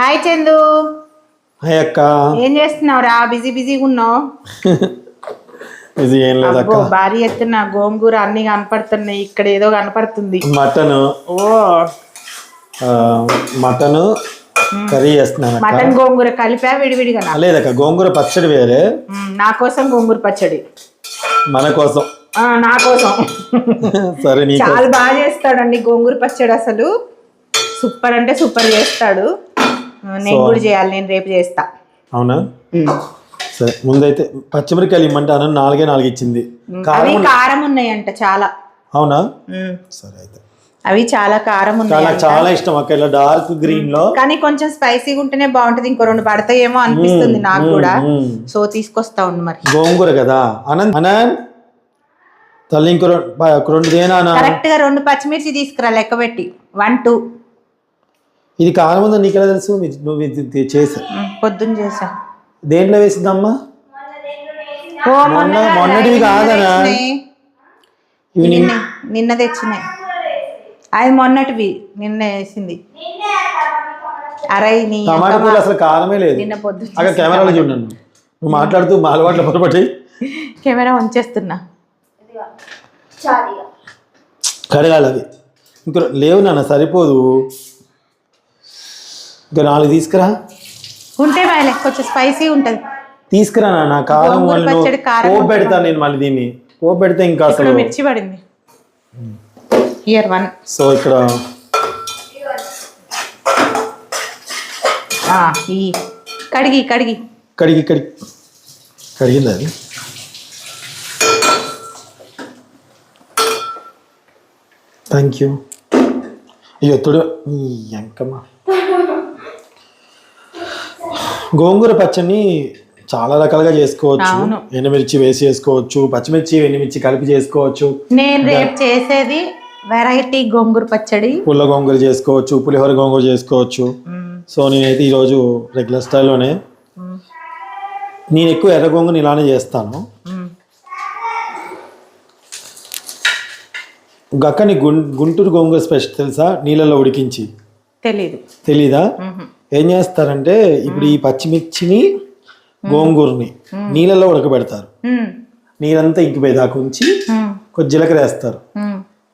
Hi Chandu. Hi అక్క. ఏం చేస్తున్నావు రా? బిజీ బిజీగా ఉన్నావు? ఇది ఏం లేదు అక్క. భారీ ఎత్తున గోంగూర అన్ని కనపడుతున్నాయి. ఇక్కడ ఏదో కనపడుతుంది. మటన్. ఓ. మటన్ కర్రీ చేస్తున్నాను మటన్ గోంగూర కలిపా విడివిడిగా? లేదక్క గోంగూర పచ్చడి వేరే. నా కోసం గోంగూర పచ్చడి. మన కోసం. నా కోసం. సరే చాలా బాగా చేస్తాడండి గోంగూర పచ్చడి అసలు. సూపర్ అంటే సూపర్ చేస్తాడు. నేను కూడా చేయాలి నేను రేపు చేస్తా. అవునా. సరే ముందైతే పచ్చిమిరకాయలు ఇమ్మంటే అన్న నాలుగే నాలుగు ఇచ్చింది. అవి కారం ఉన్నాయంట చాలా. అవునా. సరే అయితే. అవి చాలా కారం ఉన్నాయి నాకు చాలా ఇష్టం అక్క ఇలా డార్క్ గ్రీన్లో. కానీ కొంచెం స్పైసీగా ఉంటేనే బాగుంటది ఇంకో రెండు పడతాయేమో అనిపిస్తుంది నాకు కూడా. సో తీసుకొస్తా ఉండు మరి. గోంగూర కదా? అనంత్ అనంత్. తల్లి ఇంకో రెండు దేనా? కరెక్ట్గా రెండు పచ్చిమిర్చి తీసుకురా లెక్క పెట్టి. వన్ టూ ఇది కారం ఉందని నీకు ఎలా తెలుసు? నువ్వు ఇది చేసా. పొద్దున్న చేసా. దేంట్లో వేసిందమ్మా ఓ మొన్న మొన్న మొన్నటివి కాదనా. ఇవి నిన్న తెచ్చినాయి. అది మొన్నటివి నిన్న వేసింది. అరే నీ టమాటా కూర అసలు కారమే లేదు. నిన్న అక్కడ కెమెరాలో చూడండి నువ్వు మాట్లాడుతూ మా అలవాట్లు పొరపట్టి కెమెరా ఉంచేస్తున్నా కడగాలి అవి. ఇంకో లేవు నాన్న సరిపోదు. ఇంకా నాలుగు తీసుకురా. ఉంటే మేలే కొంచెం స్పైసీ ఉంటది. తీసుకురా నాన్న కారం గోంగూర వాళ్ళు పచ్చడి కారం నేను మళ్ళీ దీన్ని. పోపు పెడితే ఇంకా ఇక్కడ అసలు మిర్చి పడింది. ఇయర్ వన్ సో ఇక్కడ ఈ కడిగి కడిగి. కడిగి కడిగి. కడిగింది అది? థ్యాంక్ యూ అయ్యో తొడు ఈ ఎంకమ్మ. గోంగూర పచ్చడిని చాలా రకాలుగా చేసుకోవచ్చు. ఎండుమిర్చి వేసి చేసుకోవచ్చు పచ్చిమిర్చి ఎండుమిర్చి కలిపి చేసుకోవచ్చు నేను రేపు చేసేది వెరైటీ గోంగూర పచ్చడి పుల్ల గోంగూర చేసుకోవచ్చు పులిహోర గోంగూర చేసుకోవచ్చు. సో నేనైతే ఈరోజు రెగ్యులర్ స్టైల్లోనే. నేను ఎక్కువ ఎర్ర గోంగూర ఇలానే చేస్తాను. గక్కని గుంటూరు గోంగూర స్పెషల్ తెలుసా నీళ్ళలో ఉడికించి తెలీదు తెలీదా. ఏం చేస్తారంటే ఇప్పుడు ఈ పచ్చిమిర్చిని గోంగూరని నీళ్ళలో ఉడకబెడతారు. నీరంతా ఇంకిపోయేదాకా ఉంచి. కొంచెం జీలకర్ర వేస్తారు.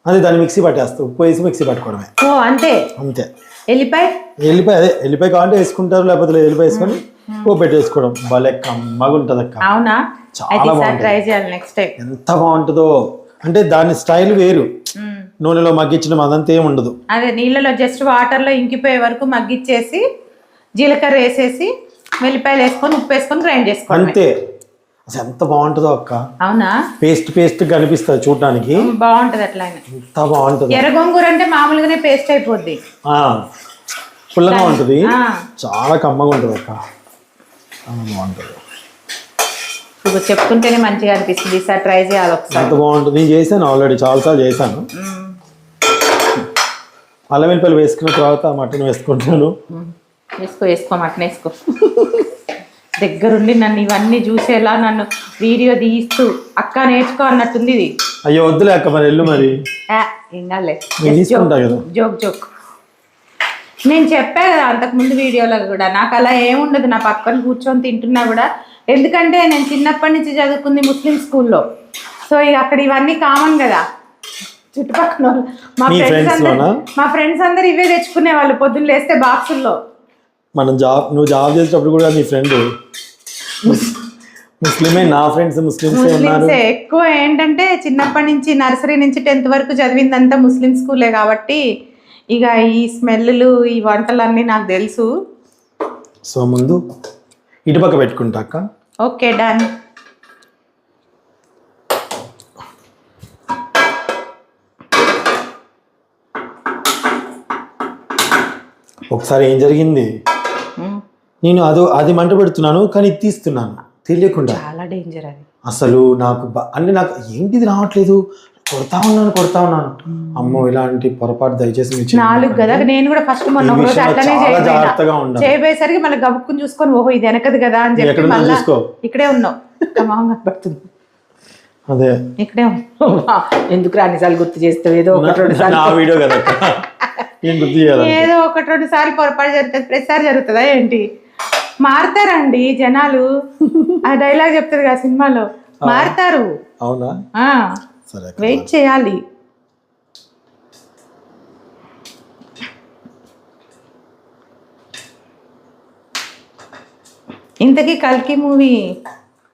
అది దాన్ని మిక్సీ పట్టేస్తారు. ఉప్పు వేసి మిక్సీ పట్టుకోవడమే. ఓ అంతే? అంతే. వెళ్ళిపోయి ఎల్లిపాయ అదే ఎల్లిపాయ కావాలంటే వేసుకుంటారు లేకపోతే ఎల్లిపాయ వేసుకొని ఉప్పు పెట్టేసుకోవడం భలే కమ్మగా ఉంటుంది అక్క అవునా? చాలా బాగుంటుంది. ఎంత బాగుంటుందో. అంటే దాని స్టైల్ వేరు. నూనెలో మగ్గించడం అదంతా ఏం ఉండదు. అదే నీళ్ళలో జస్ట్ వాటర్లో ఇంకిపోయే వరకు మగ్గిచ్చేసి జీలకర్ర వేసేసి వెల్లిపాయలు వేసుకొని ఉప్పు వేసుకొని గ్రైండ్ చేసుకోవడం అంతే. అసలు ఎంత బాగుంటుందో అక్క. అవునా? పేస్ట్ పేస్ట్ కనిపిస్తుంది చూడడానికి. బాగుంటది అట్లానే. ఎంత బాగుంటుంది. ఎర్ర గోంగూర అంటే మామూలుగానే పేస్ట్ అయిపోద్ది. పుల్లగా ఉంటుంది. చాలా కమ్మగా ఉంటుంది అక్క. బాగుంటుంది. ఇప్పుడు చెప్తుంటేనే మంచిగా అనిపిస్తుంది. ఈసారి ట్రై చేయాలి ఒకసారి. ఎంత బాగుంటుంది. నేను చేశాను ఆల్రెడీ చాలాసార్లు చేశాను. అల్లం వెల్లిపాయలు వేసుకున్న తర్వాత మటన్ వేసుకుంటాను. వేసుకో వేసుకో మటన్ వేసుకో దగ్గరుండి నన్ను ఇవన్నీ చూసేలా నన్ను వీడియో తీస్తూ అక్క నేర్చుకో అన్నట్టుంది ఇది. అయ్యో వద్దులే అక్క మరి వెళ్ళు మరి. జోక్ జోక్ నేను చెప్పా కదా అంతకుముందు వీడియోలో కూడా నాకు అలా ఏముండదు నా పక్కన కూర్చొని తింటున్నా కూడా. ఎందుకంటే నేను చిన్నప్పటి నుంచి చదువుకుంది ముస్లిం స్కూల్లో. సో ఇక అక్కడ ఇవన్నీ కామన్ కదా. చుట్టుపక్కల వాళ్ళు. మా ఫ్రెండ్స్ అందరు? మా ఫ్రెండ్స్ అందరు ఇవే తెచ్చుకునే వాళ్ళు పొద్దున్న లేస్తే బాక్సుల్లో మనం జాబ్ నువ్వు జాబ్ చేసేటప్పుడు కూడా నీ ఫ్రెండ్ ముస్లిమే నా ఫ్రెండ్స్ ముస్లిమ్సే ఉన్నారు. ఎక్కువ ఏంటంటే చిన్నప్పటి నుంచి నర్సరీ నుంచి టెన్త్ వరకు చదివిందంతా ముస్లిం స్కూలే కాబట్టి ఇక ఈ స్మెల్లు ఈ వంటలన్నీ నాకు తెలుసు. సో ముందు ఇటుపక్క పెట్టుకుంటా అక్క. Okay done. ఒకసారి ఏం జరిగింది? నేను అది అది మంట పెడుతున్నాను కానీ తీస్తున్నాను. తెలియకుండా. చాలా డేంజర్ అది. అసలు నాకు అంటే నాకు ఏంటిది రావట్లేదు? కొడతా ఉన్నాను కొడతా ఉన్నాను. అమ్మో ఇలాంటి పొరపాటు దయచేసి. నాలుగు కదా నేను కూడా ఫస్ట్ మొన్న రోజు అట్లనే. చేయబోయేసరికి మళ్ళీ గబుక్కుని చూసుకొని ఓహో ఇది వెనకది కదా అని చెప్పి మళ్ళీ చూసుకో. ఇక్కడే ఉన్నావు. కమాంగా కనపడుతుంది. అదే. ఇక్కడే ఉన్నా. ఎందుకు రానిసార్లు గుర్తు చేస్తావు? ఏదో ఒకటి రెండు వీడియో కదా. చేయాలి ఏదో ఒకటి రెండు సార్లు పొరపాటు జరుగుతుంది ప్రతిసారి జరుగుతుందా ఏంటి? మారుతారండి జనాలు. ఆ డైలాగ్ చెప్తుంది కదా సినిమాలో. మారుతారు. అవునా? సరే. వెయిట్ చేయాలి. ఇంతకీ కల్కి మూవీ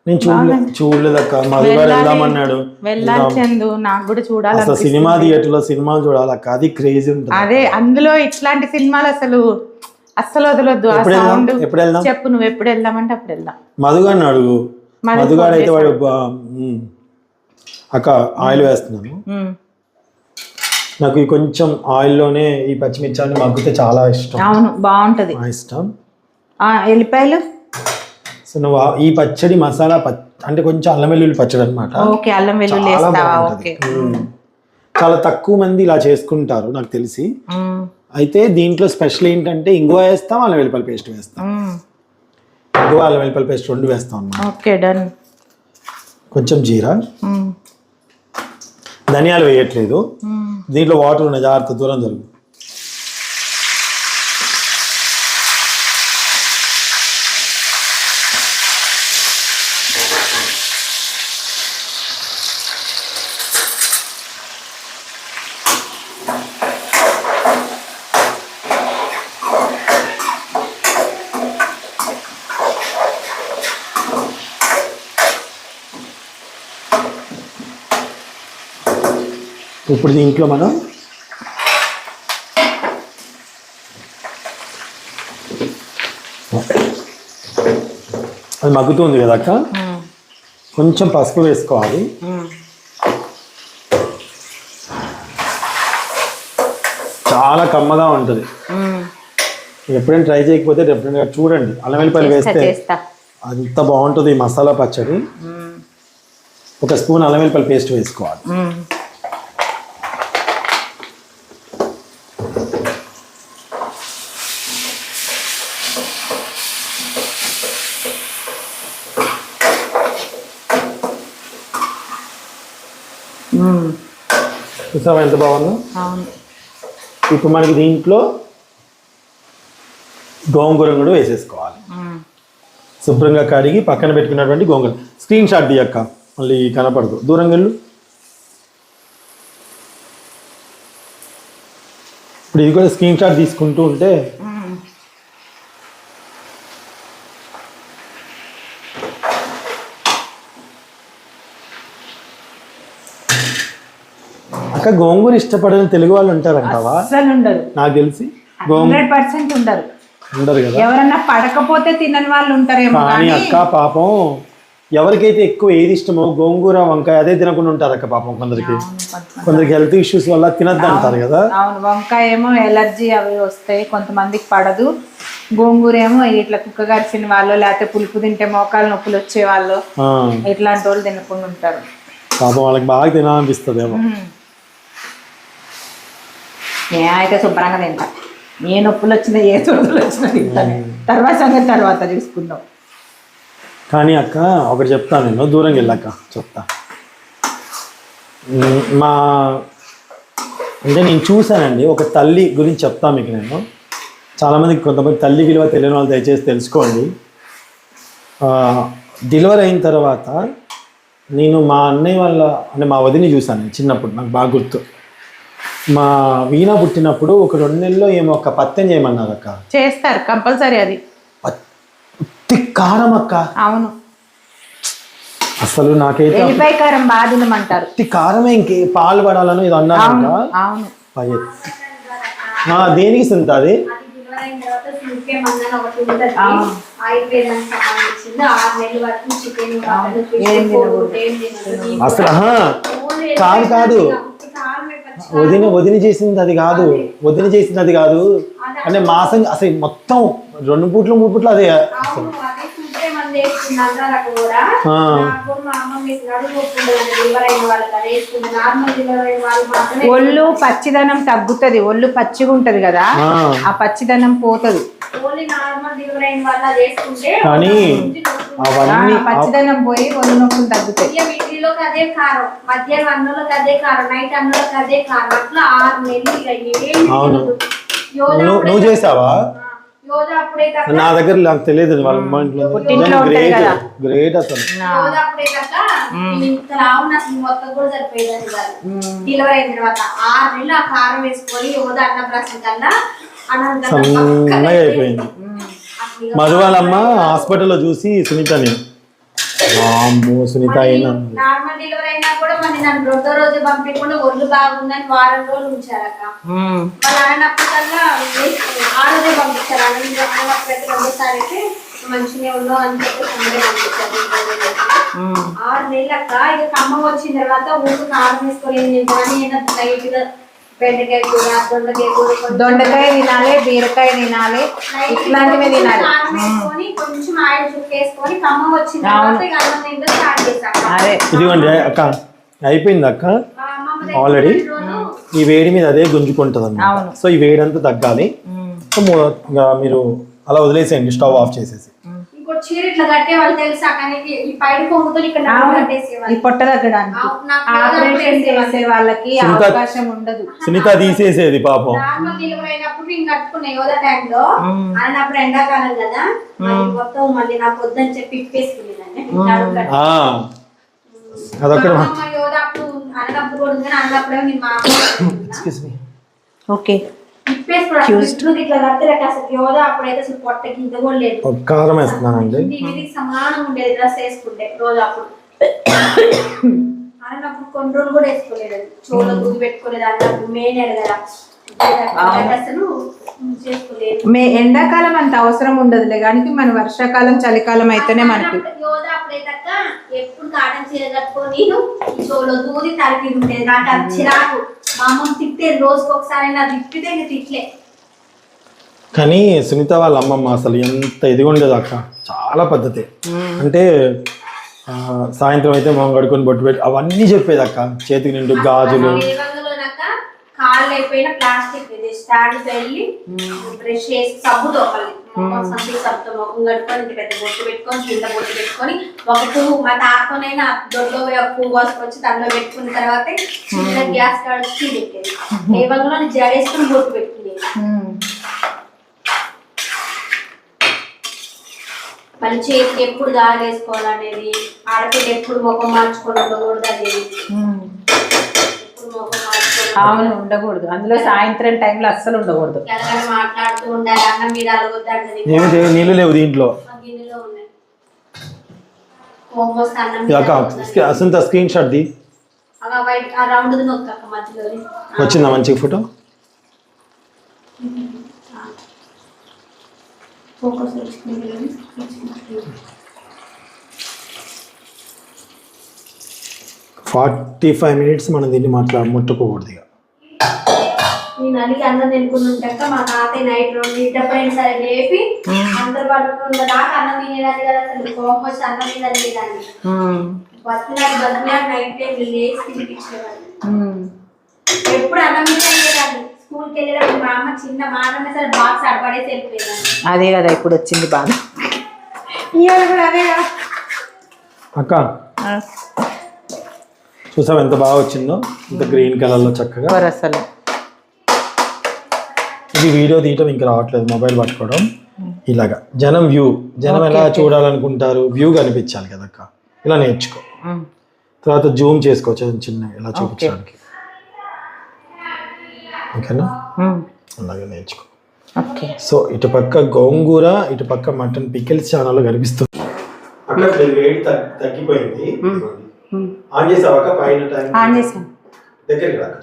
నేను చూడలేదు చూడలేదు అక్క మధుగారు వెళ్దామన్నాడు. వెళ్ళాలి చందు నాకు కూడా చూడాలి సినిమా థియేటర్లో సినిమాలు చూడాలి అక్క అది క్రేజీ ఉంటుంది అదే అందులో ఇట్లాంటి సినిమాలు అసలు అస్సలు వదలొద్దు. ఆ సౌండ్ చెప్పు నువ్వు ఎప్పుడు వెళ్దామంటే అప్పుడు వెళ్దాం. మధుగారిని అడుగు. మధు మధుగాడు అయితే వాడు. అక్క ఆయిల్ వేస్తున్నాను. నాకు ఈ కొంచెం ఆయిల్లోనే ఈ పచ్చిమిర్చాన్ని మగ్గితే చాలా ఇష్టం. అవును బాగుంటది. ఇష్టం. ఎల్లిపాయలు? సో నువ్వు ఈ పచ్చడి మసాలా అంటే కొంచెం అల్లం వెల్లుల్లి పచ్చడి అనమాట ఓకే అల్లం వెల్లుల్లి చాలా తక్కువ మంది ఇలా చేసుకుంటారు నాకు తెలిసి. అయితే దీంట్లో స్పెషల్ ఏంటంటే ఇంగువ వేస్తాం అల్లం వెల్లిపల్లి పేస్ట్ వేస్తాం. ఇంగువ అల్లం వెల్లిపల్లి పేస్ట్ రెండు వేస్తాం అన్నమాట. Okay done. కొంచెం జీరా. ధనియాలు వేయట్లేదు. దీంట్లో వాటర్ ఉన్నాయి జాగ్రత్త దూరం జరుగు. ఇప్పుడు దీంట్లో మనం అది మగ్గుతుంది కదా అక్క? కొంచెం పసుపు వేసుకోవాలి. చాలా కమ్మగా ఉంటుంది. ఎప్పుడైనా ట్రై చేయకపోతే డెఫినెట్గా చూడండి. అల్లం వెల్లిపాయలు వేస్తే అంత బాగుంటుంది ఈ మసాలా పచ్చడి. ఒక స్పూన్ అల్లం వెల్లిపాయలు పేస్ట్ వేసుకోవాలి. చూసావా ఎంత బాగుందో? ఇప్పుడు మనకి దీంట్లో గోంగూర కూడా వేసేసుకోవాలి. శుభ్రంగా కడిగి పక్కన పెట్టుకున్నటువంటి గోంగూర. స్క్రీన్ షాట్ తీయక్క మళ్ళీ కనపడదు. దూరం వెళ్ళు. ఇప్పుడు ఇది కూడా స్క్రీన్ షాట్ తీసుకుంటూ ఉంటే అక్క గోంగూర ఇష్టపడని తెలుగు వాళ్ళు ఉంటారంటావా? అస్సలు ఉండరు నాకు తెలిసి హండ్రెడ్ పర్సెంట్ ఉండరు. ఉండరు కదా? ఎవరన్నా పడకపోతే తినని వాళ్ళు ఉంటారేమో కానీ అక్క పాపం ఎవరికైతే ఎక్కువ ఏది ఇష్టమో గోంగూర వంకాయ అదే తినకుండా ఉంటారు అక్క పాపం కొందరికి. కొందరికి హెల్త్ ఇష్యూస్ వల్ల తినద్దు అంటారు కదా? అవును. వంకాయ ఏమో ఎలర్జీ అవి వస్తాయి కొంతమందికి పడదు. గోంగూర ఏమో ఇట్లా కుక్క గరిచిన వాళ్ళు లేకపోతే పులుపు తింటే మోకాలు నొప్పులు వచ్చే వాళ్ళు ఇట్లాంటి వాళ్ళు తినకుండా ఉంటారు. పాపం వాళ్ళకి బాగా తినాలనిపిస్తుంది ఏమో. నేనైతే శుభ్రంగా తింటా. ఏ నొప్పులు వచ్చినా ఏ చోటులు వచ్చినా తింటాను తర్వాత సంగతి తర్వాత చూసుకుందాం. కానీ అక్క ఒకటి చెప్తాను నేను. దూరం వెళ్ళాక చెప్తా. మా అంటే నేను చూశానండి. ఒక తల్లి గురించి చెప్తా మీకు నేను. చాలామందికి కొంతమంది తల్లి విలువ తెలియని వాళ్ళు దయచేసి తెలుసుకోండి. డెలివరీ అయిన తర్వాత నేను మా అన్నయ్య వాళ్ళ అంటే మా వదిని చూశాను నేను చిన్నప్పుడు. నాకు బాగా గుర్తు. మా వీణ పుట్టినప్పుడు ఒక రెండు నెలల్లో ఏమో ఒక పత్యం చేయమన్నారు అక్క చేస్తారు కంపల్సరీ అది. పత్తి కారం అక్క అవును. అసలు నాకైతే ఎల్లిపాయ కారం బాగా తినమంటారు. పత్తి కారమే ఇంకే పాలు పడాలని ఇది అన్నారు అవును దేనికి సుంత అది? అసలు కాదు కాదు. వదిన వదిన చేసింది అది కాదు. వదిన చేసింది అది కాదు. అంటే మాసం అసలు మొత్తం రెండు పూట్లు మూడు పూట్లు అదే. ఒళ్ళు పచ్చిదనం తగ్గుతుంది. ఒళ్ళు పచ్చిగా ఉంటది కదా. ఆ. పచ్చిదనం పోతుంది. కానీ- అవన్నీ పచ్చదనం పోయి ఒళ్ళు నొప్పులు తగ్గుతాయి వీటిలోకి అదే కారం మధ్యాహ్నం అన్నంలోకి అదే కారం నైట్ అన్నంలోకి అదే కారం అట్లా ఆరు నెలలు అవును. నువ్వు చేసావా? నా దగ్గర నాకు తెలియదు వాళ్ళ అమ్మ ఇంట్లో గ్రేట్ కదా. గ్రేట్ అసలు. డెలివరీ అయిన తర్వాత ఆరు నెలలు ఆ కారం వేసుకొని యోధ అన్నం సన్నగా అయిపోయింది. అసలు ఇక మధు వాళ్ళ అమ్మ హాస్పిటల్లో చూసి సునీతని. అమ్మో సునీత అయినా. నార్మల్ డెలివరీ అయినా కూడా మరి నన్ను రెండో రోజు పంపించకుండా ఒళ్ళు బాగుందని వారం రోజులు ఉంచారక్క. వాళ్ళ ఆ రోజే పంపించారు. అన్న అన్నప్పుడు రెండోసారి అయితే మంచిగా అని చెప్పి అందరూ పంపించారు. ఉమ్. ఆరు నెలలక్క ఇక ఖమ్మం వచ్చిన తర్వాత ఊరు కారం వేసుకొని ఏం తింటామని నేను లైట్గా బెండకాయ కూర దొండకాయ కూర కొంచెం దొండకాయ తినాలి బీరకాయ తినాలి ఇట్లాంటివే తినాలి. కొంచెం ఆయిల్ వచ్చిన తర్వాత అన్నం అదే. ఇదిగోండి అక్క అయిపోయింది అక్క. రోజు ఈ వేడి మీద అదే గుంజుకుంటుంది అవును. సో ఈ వేడి అంతా తగ్గాలి. సో మీరు అలా వదిలేసేయండి స్టవ్ ఆఫ్ చేసేసి. చీర ఇట్లా కట్టే వాళ్ళు తెలుసా? కానీ ఈ పైన కొంగుతో ఇక్కడ నడుము. కట్టేసేవాళ్ళు. ఈ పొట్ట తగ్గడానికి. ఆపరేషన్. చేసే వాళ్ళకి సునీత- అవకాశం ఉండదు. సునీత తీసేసేది పాపం. నార్మల్ డెలివరీ అయినప్పుడు నేను కట్టుకునే యోగా టైంలో మ్మ్. అన్నప్పుడు ఎండాకాలం కదా. మళ్ళీ మొత్తం మళ్ళీ నాకు వద్దని చెప్పి ఇప్పేసుకునేదాన్ని. నడుము కట్టి. ఆ, అదొక్కటి మా అమ్మ యోగా అప్పుడు అన్నప్పుడు కూడా ఉంది కానీ అన్నప్పుడే నేను మా అమ్మ ఎక్స్క్యూజ్ మీ ఓకే కారం వేస్తున్నానండి. సమానం ఉండేది డ్రెస్ వేసుకుంటే రోజు అప్పుడు. అన్నప్పుడు కొన్ని రోజులు కూడా వేసుకోలేదు. చోలో దూది పెట్టుకోలేదు అన్నప్పుడు కదా. చేసుకోలేదు. మే ఎండాకాలం అంత అవసరం ఉండదులే కానీ మన వర్షాకాలం చలికాలం అయితేనే మనకి. ఎప్పుడు కాటన్ చీర కట్టుకొని చోలో దూది తలకి ఉండేది నాకు అది చిరాకు. మా అమ్మ తిట్టేది రోజుకి ఒకసారి నా తిప్పితే ఇంక తిట్లే. కానీ సునీత వాళ్ళ అమ్మమ్మ అసలు ఎంత ఇదిగా ఉండేది అక్క. చాలా పద్ధతి. అంటే ఆ, సాయంత్రం అయితే మొహం కడుకొని బొట్టు పెట్టి అవన్నీ చెప్పేది అక్క. చేతికి నిండు గాజులు కాళ్ళు అయిపోయిన ప్లాస్టిక్ ఇది. స్టాండ్ వెళ్ళి బ్రష్ చేసి మళ్ళీ మొహం సంథింగ్ సబ్బుతో ముఖం కట్టుకొని ఇంత పెద్ద బొట్టు పెట్టుకొని కింద బొట్టు పెట్టుకొని ఒక పువ్వు మా తాతనైనా దొడ్లో పోయి ఒక పువ్వు కోసుకొచ్చి దానిలో పెట్టుకున్న తర్వాత చిన్న గ్యాస్ కాడికి పెట్టేది లేవంగలో జడేసుకుని బొట్టు పెట్టుకునేది. ఉమ్. మళ్ళీ చేతికి ఎప్పుడు గాలి వేసుకోవాలనేది ఆడపిల్ల ఎప్పుడు ముఖం మార్చుకొని ఉండకూడదు అనేది ఉమ్. ఎప్పుడు ముఖం మార్చుకొని అవును ఉండకూడదు. అందులో సాయంత్రం టైంలో అస్సలు ఉండకూడదు. ఎలాగైనా మాట్లాడుతూ ఉండాలి అన్నం మీద అలగొద్దంటది ఏమిటి నీళ్ళు లేవు దీంట్లో. అసంత స్క్రీన్ షాట్ ది. వచ్చిందా మంచి ఫోటో? ఫోకస్ వచ్చింది. ఫార్టీ ఫైవ్ మినిట్స్ మనం దీన్ని మాట్లాడ ముట్టుకోకూడదు ఇక. నేను అడిగి అన్నం తినుకుని ఉంటాక మా తాతయ్య నైట్ రెండు ఇంటప్పుడైనా సరే లేపి అందరు పడుకున్న దాకా అన్నం తినేదాన్ని కదా అసలు. కోపం వచ్చి అన్నం తినేదాన్ని నైట్ టైం లేచి తినిపించేవాళ్ళు. ఎప్పుడు అన్నం స్కూల్కి వెళ్ళేటప్పుడు మా అమ్మ చిన్న సరే బాక్స్ అడపడేసి వెళ్ళిపోయేదాన్ని. అదే కదా ఇప్పుడు వచ్చింది బాగా ఇవాళ కూడా అదే కదా. అక్క చూసావు ఎంత బాగా వచ్చిందో? ఇంత గ్రీన్ కలర్లో చక్కగా. అసలు. ఇది వీడియో తీయటం ఇంకా రావట్లేదు మొబైల్ పట్టుకోవడం. ఇలాగా. జనం వ్యూ జనం ఎలా చూడాలనుకుంటారు? వ్యూ కనిపించాలి కదక్క ఇలా నేర్చుకో. ఉమ్. తర్వాత జూమ్ చేసుకోవచ్చు చిన్న ఇలా చూపించడానికి. ఓకేనా? ఉమ్. అలాగే నేర్చుకో. ఓకే సో ఇటు పక్క గోంగూర ఇటు పక్క మటన్ పికిల్స్ ఛానల్ కనిపిస్తుంది అక్కడ వేడి తగ్గిపోయింది ఉమ్. ఆన్ చేసావాక పైన టైం ఆన్ చేసాను దగ్గరికి రాక.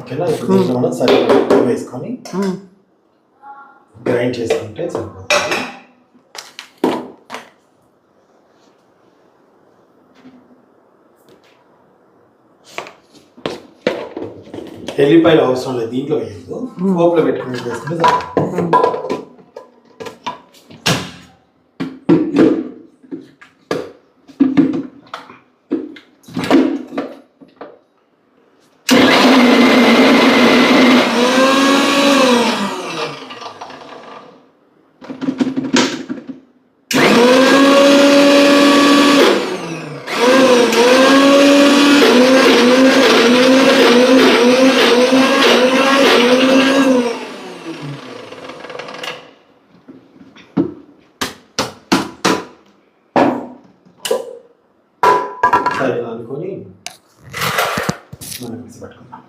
ఓకేనా? ఇప్పుడు మనం సరిగ్గా వేసుకొని. గ్రైండ్ చేసుకుంటే సరిపోతుంది. ఎల్లిపాయలు అవసరం లేదు. దీంట్లో వేయద్దు పోపులో పెట్టుకుని వేసుకుంటే సరిపోతుంది. అంతా ఇలా అనుకొని మనం పట్టుకుందాం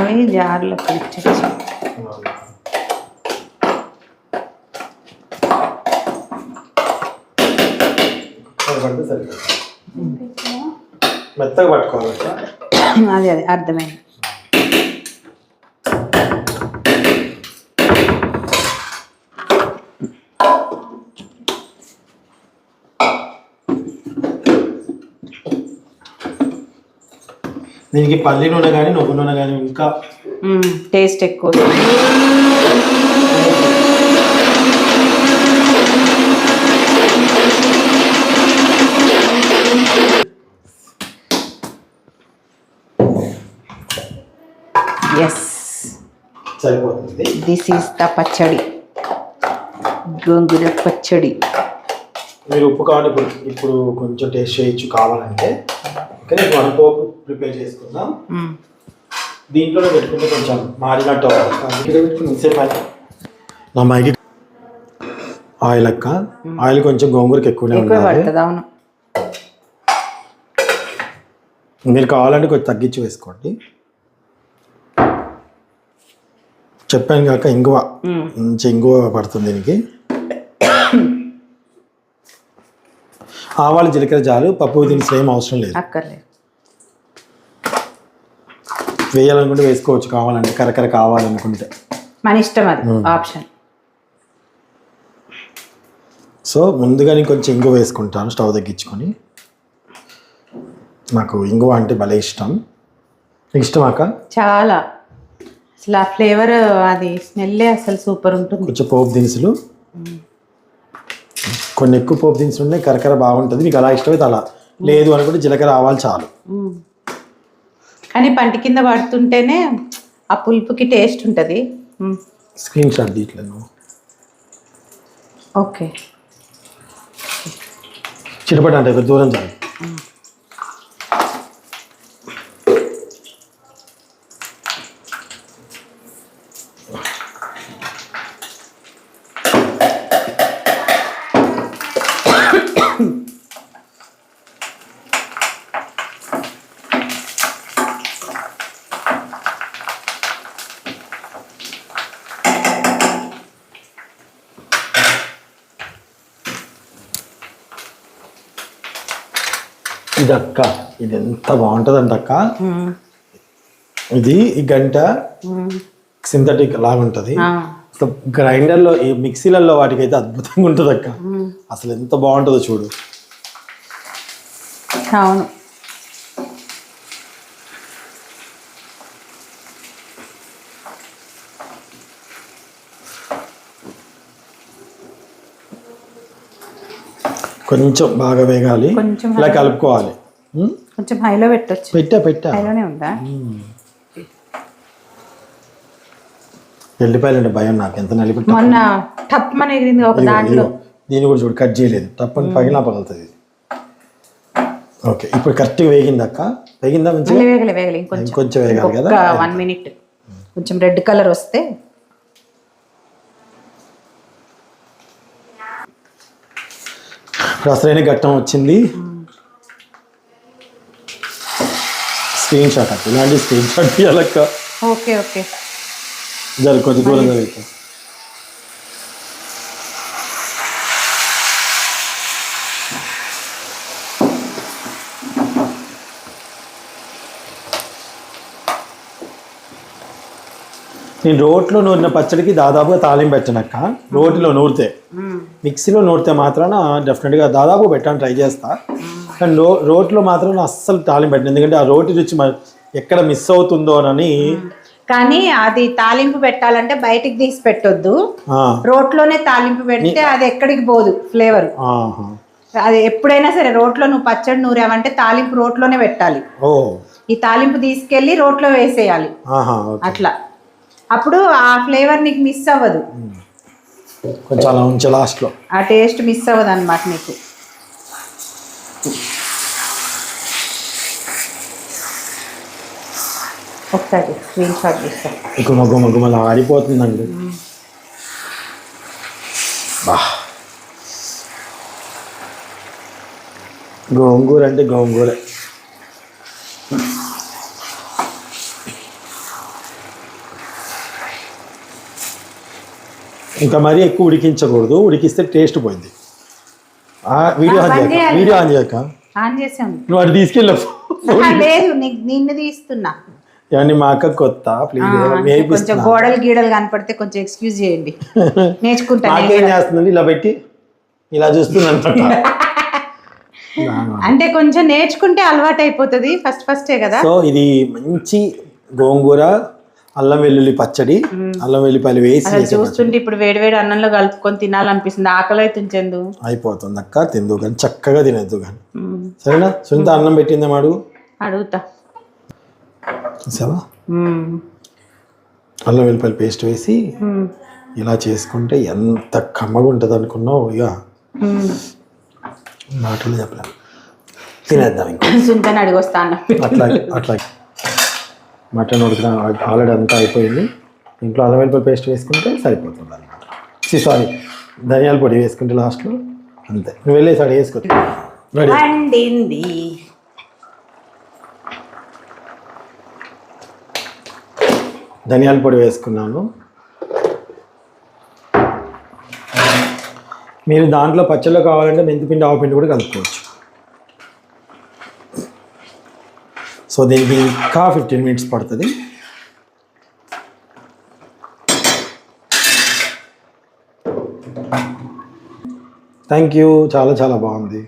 అవి జార్లో పెట్టచ్చు పడితే సరిపోతుంది మెత్తగా పట్టుకోవాలి. అదే అదే అర్థమైంది దీనికి పల్లి నూనె కానీ నువ్వు నూనె కానీ ఇంకా టేస్ట్ ఎక్కువ. ఎస్ సరిపోతుంది. దిస్ ఈస్ ద పచ్చడి. గోంగూర పచ్చడి. మీరు ఉప్పు కావాలి ఇప్పుడు కొంచెం టేస్ట్ చేయొచ్చు కావాలంటే. కానీ మనం పోపు ప్రిపేర్ చేసుకుందాం. మ్మ్. దీంట్లోనే పెట్టుకుంటే కొంచెం మారినట్టు పెట్టుకుని. నా మైకి ఆయిల్ అక్క. ఆయిల్ కొంచెం గోంగూరకి ఎక్కువనే ఉండాలి. అవును. మీరు కావాలంటే కొంచెం తగ్గించి వేసుకోండి. చెప్పాను కాక ఇంగువ. మంచి ఇంగువ పడుతుంది దీనికి. ఆవాలు జీలకర్ర చాలు పప్పు దినుసులు ఏం అవసరం లేదు. అక్కర్లేదు. వేయాలనుకుంటే వేసుకోవచ్చు కావాలంటే కరకర కావాలనుకుంటే. మన ఇష్టం అది ఆప్షన్ సో ముందుగా నేను కొంచెం ఇంగువ వేసుకుంటాను స్టవ్ తగ్గించుకొని. నాకు ఇంగువ అంటే భలే ఇష్టం. నీకు ఇష్టం అక్క చాలా. అసలు ఆ ఫ్లేవర్ అది స్మెల్లే అసలు సూపర్ ఉంటుంది. కొంచెం పోపు దినుసులు. కొన్ని ఎక్కువ పోపు దినుసులు ఉన్నాయి కరకర బాగుంటుంది మీకు అలా ఇష్టమైతే అలా. లేదు అనుకుంటే జీలకర్ర ఆవాలు చాలు. మ్మ్. కానీ పంటి కింద పడుతుంటేనే ఆ పులుపుకి టేస్ట్ ఉంటుంది. స్క్రీన్ షాట్ తీయట్లేదు. ఓకే. చిరపడి అంటే కొంచెం దూరం చాలు ఇది అక్క ఇది ఎంత బాగుంటుంది అక్క. ఇది ఈ గంట. సింథటిక్ లాగా ఉంటుంది. అసలు గ్రైండర్లో ఈ మిక్సీలలో వాటికైతే అద్భుతంగా ఉంటుంది అక్క. అసలు ఎంత బాగుంటుందో చూడు అవును కొంచెం బాగా వేగాలి. ఇలా కలుపుకోవాలి? కొంచెం హైలో పెట్టొచ్చు. పెట్టా పెట్టా. హైలోనే ఉందా? వెళ్ళిపోయాలండి భయం నాకు. ఎంత నలిపి మొన్న టప్ మన ఎగిరింది ఒక దాంట్లో. దీన్ని కూడా చూడు కట్ చేయలేదు. తప్పని పగిలినా పగులుతుంది ఓకే ఇప్పుడు కరెక్ట్గా వేగింది అక్క. వేగిందా మంచిగా? వేగలే వేగలే. ఇంకొంచెం. వేగాలి కదా? వన్ మినిట్ కొంచెం రెడ్ కలర్ వస్తే అసలైన ఘట్టం వచ్చింది. స్క్రీన్ షాట్ అక్క ఇలాంటి స్క్రీన్ షాట్ తీయాలక్క. Okay okay. జర కొంచెం దూరంగా వెళ్తా నేను రోట్లో నూరిన పచ్చడికి దాదాపుగా తాలింపు పెట్టనక్క. రోటిలో నూరితే. మిక్సీలో నూరితే మాత్రాన డెఫినెట్గా దాదాపు పెట్టాను ట్రై చేస్తా. కానీ రో రోట్లో మాత్రం అస్సలు తాలింపు పెట్టను. ఎందుకంటే ఆ రోటి రుచి ఎక్కడ మిస్ అవుతుందో అని కానీ అది తాలింపు పెట్టాలంటే బయటికి తీసి పెట్టొద్దు. రోట్లోనే తాలింపు పెడితే అది ఎక్కడికి పోదు ఫ్లేవర్. అది ఎప్పుడైనా సరే రోట్లో నువ్వు పచ్చడి నూరావంటే తాలింపు రోట్లోనే పెట్టాలి. ఈ తాలింపు తీసుకెళ్ళి రోట్లో వేసేయాలి. అట్లా. అప్పుడు ఆ ఫ్లేవర్ నీకు మిస్ అవ్వదు. కొంచెం అలా ఉంచే లాస్ట్లో. ఆ టేస్ట్ మిస్ అవ్వదు అనమాట నీకు ఒకసారి స్క్రీన్ షాట్ తీస్తా. గుమ గుమ గుమలా ఆడిపోతుందండి బా. గోంగూర అంటే గోంగూర. ఇంకా మరీ ఎక్కువ ఉడికించకూడదు. ఉడికిస్తే టేస్ట్ పోయింది. వీడియో ఆన్ చేయక. వీడియో ఆన్ చేయక ఆన్ చేసాం. నువ్వు అటు తీసుకెళ్ళవు లేదు నీ- నిన్ను తీస్తున్నా. ఏమండి మా అక్క కొత్త ప్లీజ్ కొంచెం గోడలు గీడలు కనపడితే కొంచెం ఎక్స్క్యూజ్ చేయండి. నేర్చుకుంటా నేను నాకేం. చేస్తుందండి ఇలా పెట్టి ఇలా చూస్తున్నాను అంటే కొంచెం నేర్చుకుంటే అలవాటు అయిపోతుంది ఫస్ట్ ఫస్టే కదా. సో ఇది మంచి గోంగూర అల్లం వెల్లుల్లి పచ్చడి అల్లం వెల్లుల్లిపాయలు వేసి. చూస్తుంటే ఇప్పుడు వేడివేడి అన్నంలో కలుపుకొని తినాలనిపిస్తుంది. ఆకలి అవుతుంచెందు అయిపోతుంది అక్క తిందు కానీ చక్కగా తినద్దు కానీ. సరేనా? సునీత అన్నం పెట్టిందా మాడు అడుగుతా. అల్లం వెల్లుల్లిపాయలు పేస్ట్ వేసి. ఇలా చేసుకుంటే ఎంత కమ్మగా ఉంటుంది అనుకున్నావు ఇక. మాటలు చెప్పలేము తినేద్దాం ఇంకా. సుంతని అడిగొస్తా అన్న. అట్లా అట్లా మటన్ ఉడకడం ఆల్రెడీ అంతా అయిపోయింది. ఇంట్లో అల్లం వెల్లుల్లి పేస్ట్ వేసుకుంటే సరిపోతుంది అనమాట సారీ ధనియాల పొడి వేసుకుంటే లాస్ట్లో అంతే. నువ్వు వెళ్ళేసి అక్కడ వేసుకో. రెడీ ధనియాల పొడి వేసుకున్నాను. మీరు దాంట్లో పచ్చళ్ళు కావాలంటే మెంతిపిండి ఆవుపిండి కూడా కలుపుకోవచ్చు. సో దీనికి ఇంకా ఫిఫ్టీన్ మినిట్స్ పడుతుంది. థ్యాంక్ యూ చాలా చాలా బాగుంది.